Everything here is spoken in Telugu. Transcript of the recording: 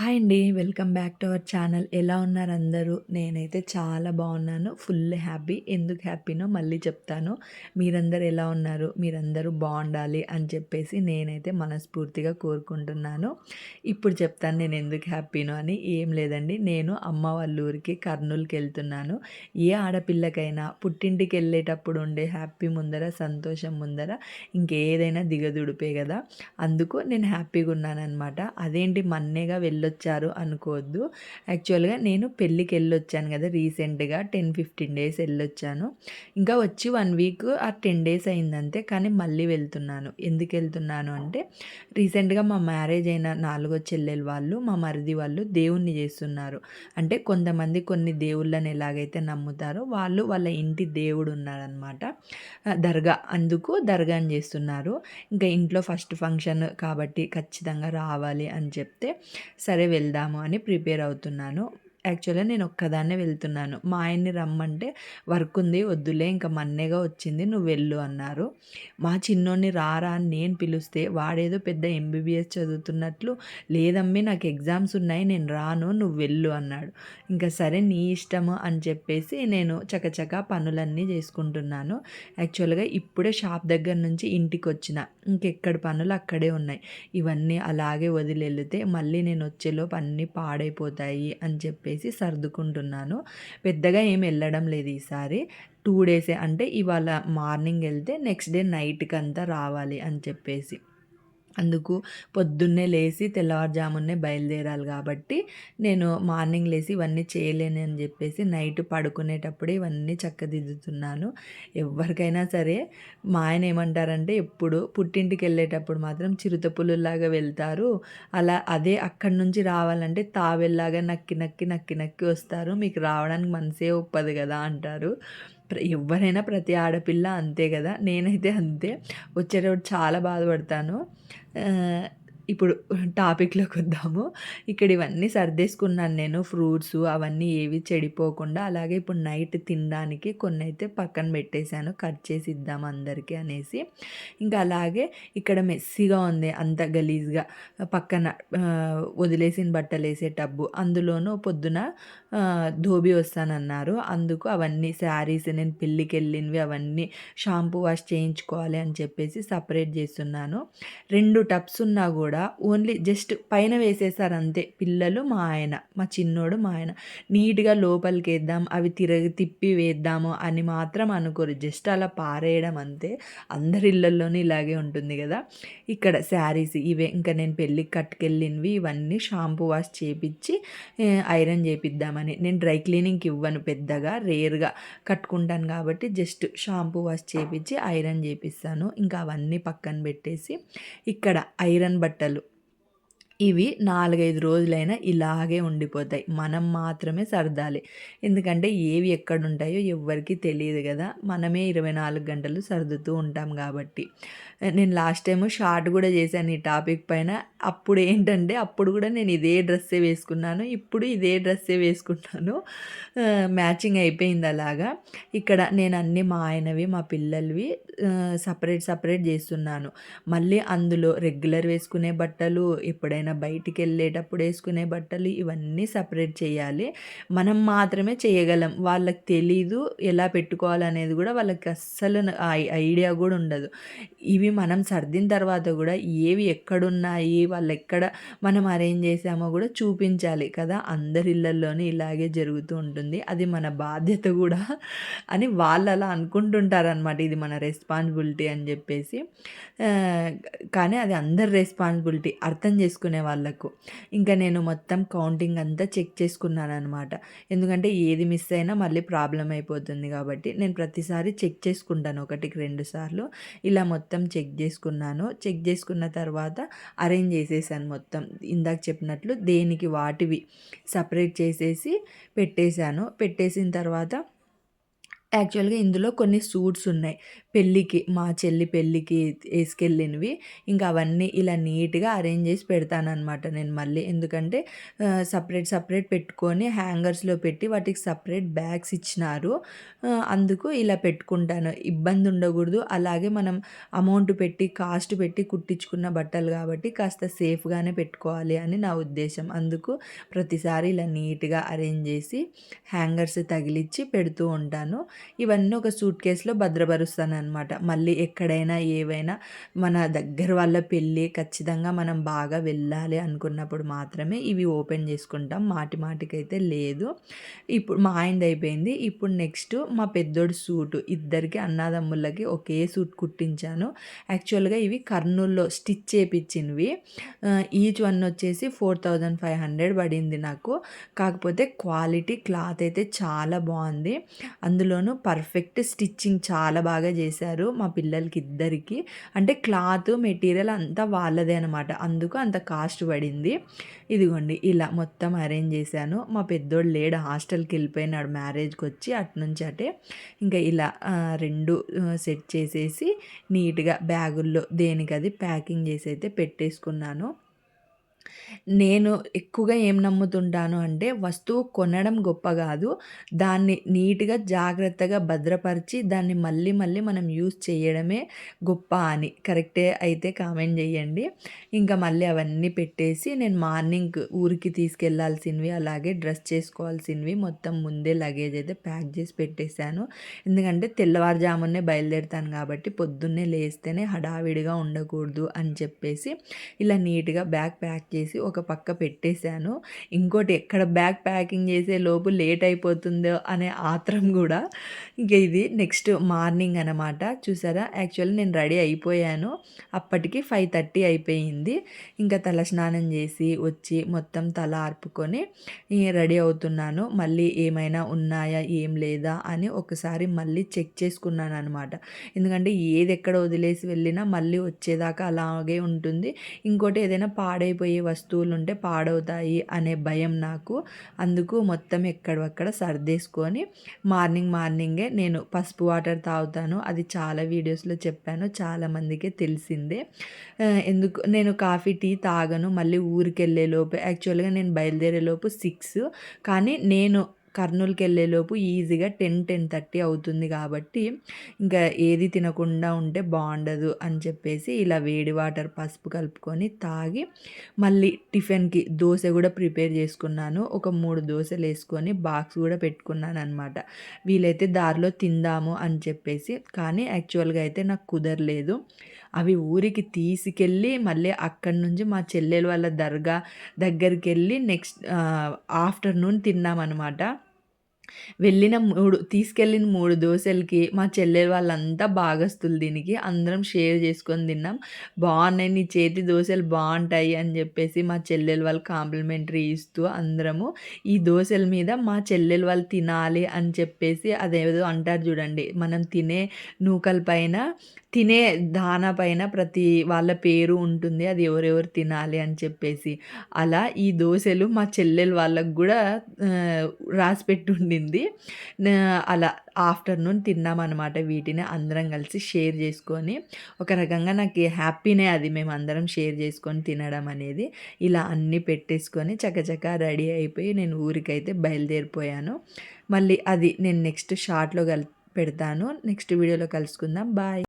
హాయ్ అండి. Welcome back to our channel. ఎలా ఉన్నారు అందరూ? నేనైతే చాలా బాగున్నాను. Full happy. ఎందుకు హ్యాపీనో మళ్ళీ చెప్తాను. మీరందరూ ఎలా ఉన్నారు? మీరందరూ బాగుండాలి అని చెప్పేసి నేనైతే మనస్ఫూర్తిగా కోరుకుంటున్నాను. ఇప్పుడు చెప్తాను నేను ఎందుకు హ్యాపీనో అని. ఏం లేదండి. నేను అమ్మ వాళ్ళ ఊరికి కర్నూలుకి వెళ్తున్నాను. ఏ ఆడపిల్లకైనా పుట్టింటికి వెళ్ళేటప్పుడు ఉండే హ్యాపీ ముందర సంతోషం ముందర ఇంకేదైనా దిగదుడిపే కదా. అందుకు నేను హ్యాపీగా ఉన్నాను అనమాట అదేంటి? మన్నేగా వెళ్ళొచ్చు వెళ్ళొచ్చారు అనుకోవద్దు. యాక్చువల్గా నేను పెళ్ళికి వెళ్ళొచ్చాను కదా రీసెంట్గా టెన్ ఫిఫ్టీన్ డేస్ వెళ్ళొచ్చాను. ఇంకా వచ్చి వన్ వీక్ ఆ టెన్ డేస్ అయిందంతే కానీ మళ్ళీ వెళ్తున్నాను. ఎందుకు వెళ్తున్నాను అంటే రీసెంట్గా మా మ్యారేజ్ అయిన నాలుగో చెల్లెలు వాళ్ళు మా మరిది వాళ్ళు దేవుణ్ణి చేస్తున్నారు. అంటే కొంతమంది కొన్ని దేవుళ్ళని ఎలాగైతే నమ్ముతారో వాళ్ళు వాళ్ళ ఇంటి దేవుడు ఉన్నారనమాట దర్గా. అందుకు దర్గాని చేస్తున్నారు. ఇంకా ఇంట్లో ఫస్ట్ ఫంక్షన్ కాబట్టి ఖచ్చితంగా రావాలి అని చెప్తే సరే వెళ్దాము అని ప్రిపేర్ అవుతున్నాను. యాక్చువల్గా నేను ఒక్కదాన్నే వెళ్తున్నాను. మా ఆయన్ని రమ్మంటే వర్క్ ఉంది వద్దులే ఇంకా మన్నేగా వచ్చింది నువ్వు వెళ్ళు అన్నారు. మా చిన్నోడిని రారా అని నేను పిలిస్తే వాడేదో పెద్ద ఎంబీబీఎస్ చదువుతున్నట్లు లేదమ్మి నాకు ఎగ్జామ్స్ ఉన్నాయి నేను రాను నువ్వు వెళ్ళు అన్నాడు. ఇంకా సరే నీ ఇష్టము అని చెప్పేసి నేను చకచక పనులన్నీ చేసుకుంటున్నాను. యాక్చువల్గా ఇప్పుడే షాప్ దగ్గర నుంచి ఇంటికి వచ్చిన ఇంకెక్కడ పనులు అక్కడే ఉన్నాయి. ఇవన్నీ అలాగే వదిలి వెళితే మళ్ళీ నేను వచ్చేలోపు అన్నీ పాడైపోతాయి అని చెప్పి చెప్పేసి సర్దుకుంటున్నాను. పెద్దగా ఏం వెళ్ళడం లేదు ఈసారి. టూ డేసే అంటే ఇవాళ మార్నింగ్ వెళ్తే నెక్స్ట్ డే నైట్కి అంతా రావాలి అని చెప్పేసి. అందుకు పొద్దున్నే లేచి తెల్లవారుజామునే బయలుదేరాలి కాబట్టి నేను మార్నింగ్ లేచి ఇవన్నీ చేయలేను అని చెప్పేసి నైట్ పడుకునేటప్పుడే ఇవన్నీ చక్కదిద్దుతున్నాను. ఎవరికైనా సరే మా ఆయన ఏమంటారంటే ఎప్పుడు పుట్టింటికి వెళ్ళేటప్పుడు మాత్రం చిరుతపులులాగా వెళ్తారు. అలా అదే అక్కడి నుంచి రావాలంటే తావెల్లాగా నక్కి నక్కి నక్కి నక్కి వస్తారు. మీకు రావడానికి మనసే ఒప్పదు కదా అంటారు. ఎవరైనా ప్రతి ఆడపిల్ల అంతే కదా? నేనైతే అంతే. వచ్చేటప్పుడు చాలా బాధపడతాను. ఇప్పుడు టాపిక్లోకి వద్దాము. ఇక్కడ ఇవన్నీ సర్దేసుకున్నాను నేను. ఫ్రూట్స్ అవన్నీ ఏవి చెడిపోకుండా అలాగే ఇప్పుడు నైట్ తినడానికి కొన్ని అయితే పక్కన పెట్టేశాను. కట్ చేసి ఇద్దాం అందరికీ అనేసి. ఇంకా అలాగే ఇక్కడ మెస్సీగా ఉంది. అంత గలీజ్గా పక్కన వదిలేసిన బట్టలు వేసే టబ్బు. అందులోనూ పొద్దున ధోబి వస్తానన్నారు. అందుకు అవన్నీ శారీస్ నేను పెళ్ళికి వెళ్ళినవి అవన్నీ షాంపూ వాష్ చేయించుకోవాలి అని చెప్పేసి సపరేట్ చేస్తున్నాను. రెండు టబ్స్ ఉన్నా కూడా కూడా ఓన్లీ జస్ట్ పైన వేసేసారు అంతే. పిల్లలు మా ఆయన మా చిన్నోడు మా ఆయన. నీట్గా లోపలికి వేద్దాం అవి తిరగి తిప్పి వేద్దాము అని మాత్రం అనుకోరు. జస్ట్ అలా పారేయడం అంతే. అందరి ఇళ్ళల్లోనే ఇలాగే ఉంటుంది కదా. ఇక్కడ శారీస్ ఇవే. ఇంకా నేను పెళ్ళికి కట్టుకెళ్ళినవి ఇవన్నీ షాంపూ వాష్ చేపించి ఐరన్ చేపిద్దామని. నేను డ్రై క్లీనింగ్కి ఇవ్వను పెద్దగా రేర్గా కట్టుకుంటాను కాబట్టి జస్ట్ షాంపూ వాష్ చేపించి ఐరన్ చేపిస్తాను. ఇంకా అవన్నీ పక్కన పెట్టేసి ఇక్కడ ఐరన్ బట్టలు ఇవి నాలుగైదు రోజులైనా ఇలాగే ఉండిపోతాయి. మనం మాత్రమే సర్దాలి. ఎందుకంటే ఏవి ఎక్కడ ఉంటాయో ఎవ్వరికీ తెలియదు కదా. మనమే ఇరవై నాలుగు గంటలు సర్దుతూ ఉంటాం కాబట్టి. నేను లాస్ట్ టైం షార్ట్ కూడా చేశాను ఈ టాపిక్ పైన. అప్పుడు ఏంటంటే అప్పుడు కూడా నేను ఇదే డ్రెస్సే వేసుకున్నాను. ఇప్పుడు ఇదే డ్రెస్సే వేసుకుంటాను. మ్యాచింగ్ అయిపోయింది అలాగా. ఇక్కడ నేను అన్నీ మా ఆయనవి మా పిల్లలవి సపరేట్ సపరేట్ చేస్తున్నాను. మళ్ళీ అందులో రెగ్యులర్ వేసుకునే బట్టలు ఎప్పుడైనా బయటికి వెళ్ళేటప్పుడు వేసుకునే బట్టలు ఇవన్నీ సపరేట్ చేయాలి. మనం మాత్రమే చేయగలం. వాళ్ళకి తెలీదు ఎలా పెట్టుకోవాలనేది కూడా వాళ్ళకి అస్సలు ఐడియా కూడా ఉండదు. ఇవి మనం సర్దిన తర్వాత కూడా ఏవి ఎక్కడున్నాయి వాళ్ళు ఎక్కడ మనం అరేంజ్ చేసామో కూడా చూపించాలి కదా. అందరి ఇళ్ళల్లోనే ఇలాగే జరుగుతూ ఉంటుంది. అది మన బాధ్యత కూడా అని వాళ్ళు అలా అనుకుంటుంటారనమాట ఇది మన రెస్పాన్సిబిలిటీ అని చెప్పేసి. కానీ అది అందరి రెస్పాన్సిబిలిటీ అర్థం చేసుకునే వాళ్ళకు. ఇంకా నేను మొత్తం కౌంటింగ్ అంతా చెక్ చేసుకున్నాను అనమాట ఎందుకంటే ఏది మిస్ అయినా మళ్ళీ ప్రాబ్లం అయిపోతుంది కాబట్టి నేను ప్రతిసారి చెక్ చేసుకుంటాను ఒకటికి రెండు సార్లు. ఇలా మొత్తం చెక్ చెక్ చేసుకున్నాను. చెక్ చేసుకున్న తర్వాత అరేంజ్ చేసేసాను మొత్తం. ఇందాక చెప్పినట్లు దేనికి వాటివి. సపరేట్ చేసేసి పెట్టేశాను. పెట్టేసిన తర్వాత యాక్చువల్గా ఇందులో కొన్ని సూట్స్ ఉన్నాయి పెళ్ళికి మా చెల్లి పెళ్ళికి వేసుకెళ్ళినవి ఇంకా అవన్నీ ఇలా నీట్‌గా అరేంజ్ చేసి పెడతానమాట నేను మళ్ళీ. ఎందుకంటే సపరేట్ సపరేట్ పెట్టుకొని హ్యాంగర్స్‌లో పెట్టి వాటికి సపరేట్ బ్యాగ్స్ ఇచ్చినారు. అందుకు ఇలా పెట్టుకుంటాను. ఇబ్బంది ఉండకూడదు. అలాగే మనం అమౌంట్ పెట్టి, కాస్ట్ పెట్టి కుట్టించుకున్న బట్టలు కాబట్టి కాస్త సేఫ్‌గానే పెట్టుకోవాలి అని నా ఉద్దేశం. అందుకు ప్రతిసారి ఇలా నీట్‌గా అరేంజ్ చేసి హ్యాంగర్స్ తగిలిచ్చి పెడుతూ ఉంటాను. ఇవన్నీ ఒక సూట్ కేస్‌లో భద్రపరుస్తాననమాట. మళ్ళీ ఎక్కడైనా ఏవైనా మన దగ్గర వాళ్ళ పెళ్ళి ఖచ్చితంగా మనం బాగా వెళ్ళాలి అనుకున్నప్పుడు మాత్రమే ఇవి ఓపెన్ చేసుకుంటాం. మాటి మాటికైతే లేదు. ఇప్పుడు మా ఆయనది అయిపోయింది. ఇప్పుడు నెక్స్ట్ మా పెద్దోడి సూటు. ఇద్దరికి అన్నదమ్ముళ్ళకి ఒకే సూట్ కుట్టించాను. యాక్చువల్‌గా ఇవి కర్నూల్‌లో స్టిచ్ చేపించినవి ఈచ్ వన్ వచ్చేసి 4500 పడింది నాకు. కాకపోతే క్వాలిటీ క్లాత్ అయితే చాలా బాగుంది అందులోనూ పర్ఫెక్ట్ స్టిచ్చింగ్ చాలా బాగా చేశారు మా పిల్లలకి ఇద్దరికి అంటే క్లాత్, మెటీరియల్ అంతా వాళ్ళదే అనమాట. అందుకు అంత కాస్ట్ పడింది. ఇదిగోండి ఇలా మొత్తం అరేంజ్ చేశాను. మా పెద్దోడు లేడు హాస్టల్‌కి వెళ్ళిపోయినాడు మ్యారేజ్‌కొచ్చి అటునుంచి అటే. ఇంకా ఇలా రెండు సెట్ చేసేసి నీట్‌గా బ్యాగుల్లో దేనికి అది ప్యాకింగ్ చేసి అయితే పెట్టేసుకున్నాను. నేను ఎక్కువగా ఏం నమ్ముతుంటాను అంటే వస్తువు కొనడం గొప్ప కాదు. దాన్ని నీట్‌గా జాగ్రత్తగా భద్రపరిచి దాన్ని మళ్ళీ మళ్ళీ మనం యూజ్ చేయడమే గొప్ప అని. కరెక్టే అయితే కామెంట్ చేయండి. ఇంకా మళ్ళీ అవన్నీ పెట్టేసి నేను మార్నింగ్ ఊరికి తీసుకెళ్ళాల్సినవి అలాగే డ్రెస్ చేసుకోవాల్సినవి మొత్తం ముందే లగేజ్ అయితే ప్యాక్ చేసి పెట్టేశాను. ఎందుకంటే తెల్లవారుజామునే బయలుదేరుతాను కాబట్టి పొద్దున్నే లేస్తేనే హడావిడిగా ఉండకూడదు అని చెప్పేసి ఇలా నీట్‌గా బ్యాగ్ ప్యాక్ చేసి ఒక పక్క పెట్టేశాను. ఇంకోటి ఎక్కడ బ్యాగ్ ప్యాకింగ్ చేసే లోపు లేట్ అయిపోతుందో అనే ఆత్రం కూడా ఇంక ఇది నెక్స్ట్ మార్నింగ్ అనమాట. చూసారా యాక్చువల్లీ నేను రెడీ అయిపోయాను. అప్పటికి 5:30 అయిపోయింది. ఇంకా తల స్నానం చేసి వచ్చి మొత్తం తల ఆర్పుకొని రెడీ అవుతున్నాను. మళ్ళీ ఏమైనా ఉన్నాయా? ఏం లేదా? అని ఒకసారి మళ్ళీ చెక్ చేసుకున్నాను అనమాట ఎందుకంటే ఏది ఎక్కడ వదిలేసి వెళ్ళినా మళ్ళీ వచ్చేదాకా అలాగే ఉంటుంది. ఇంకోటి ఏదైనా పాడైపోయే వస్తువులుంటే పాడవుతాయి అనే భయం నాకు. అందుకు మొత్తం ఎక్కడక్కడ సర్దేసుకొని మార్నింగ్ మార్నింగే నేను పసుపు వాటర్ తాగుతాను. అది చాలా వీడియోస్‌లో చెప్పాను. చాలామందికే తెలిసిందే. ఎందుకు నేను కాఫీ, టీ తాగను. మళ్ళీ ఊరికెళ్ళేలోపు యాక్చువల్‌గా నేను బయలుదేరేలోపు సిక్స్ కానీ నేను కర్నూలుకి వెళ్ళేలోపు ఈజీగా 10, 10:30 అవుతుంది కాబట్టి ఇంకా ఏది తినకుండా ఉంటే బాగుండదు అని చెప్పేసి ఇలా వేడి వాటర్ పసుపు కలుపుకొని తాగి మళ్ళీ టిఫిన్‌కి దోశ కూడా ప్రిపేర్ చేసుకున్నాను. ఒక మూడు దోశలు వేసుకొని బాక్స్ కూడా పెట్టుకున్నాను అనమాట వీలైతే దారిలో తిందాము అని చెప్పేసి. కానీ యాక్చువల్‌గా అయితే నాకు కుదరలేదు. అవి ఊరికి తీసుకెళ్ళి మళ్ళీ అక్కడి నుంచి మా చెల్లెలు వాళ్ళ దర్గా దగ్గరికి వెళ్ళి నెక్స్ట్ ఆఫ్టర్‌నూన్ తిన్నామన్నమాట వెళ్ళిన మూడు తీసుకెళ్ళిన మూడు దోశలకి మా చెల్లెలు వాళ్ళంతా బాగస్తులు దీనికి. అందరం షేర్ చేసుకొని తిన్నాం. బాగున్నాయి నీ చేతి దోశలు బాగుంటాయి అని చెప్పేసి మా చెల్లెలు వాళ్ళు కాంప్లిమెంటరీ ఇస్తూ అందరము ఈ దోశల మీద మా చెల్లెలు వాళ్ళు తినాలి అని చెప్పేసి అదేదో అంటారు చూడండి. మనం తినే నూకల పైన తినే దాన పైన ప్రతి వాళ్ళ పేరు ఉంటుంది. అది ఎవరెవరు తినాలి అని చెప్పేసి. అలా ఈ దోశలు మా చెల్లెలు వాళ్ళకు కూడా ఆహ్, రాసిపెట్టి ఉండింది. అలా ఆఫ్టర్‌నూన్ తిన్నామన్నమాట వీటిని అందరం కలిసి షేర్ చేసుకొని. ఒక రకంగా నాకు హ్యాపీనే అది మేము అందరం షేర్ చేసుకొని తినడం అనేది. ఇలా అన్నీ పెట్టేసుకొని చకచకా రెడీ అయిపోయి నేను ఊరికైతే బయలుదేరిపోయాను. మళ్ళీ అది నేను నెక్స్ట్ షార్ట్‌లో కల్ పెడతాను. నెక్స్ట్ వీడియోలో కలుసుకుందాం. బాయ్.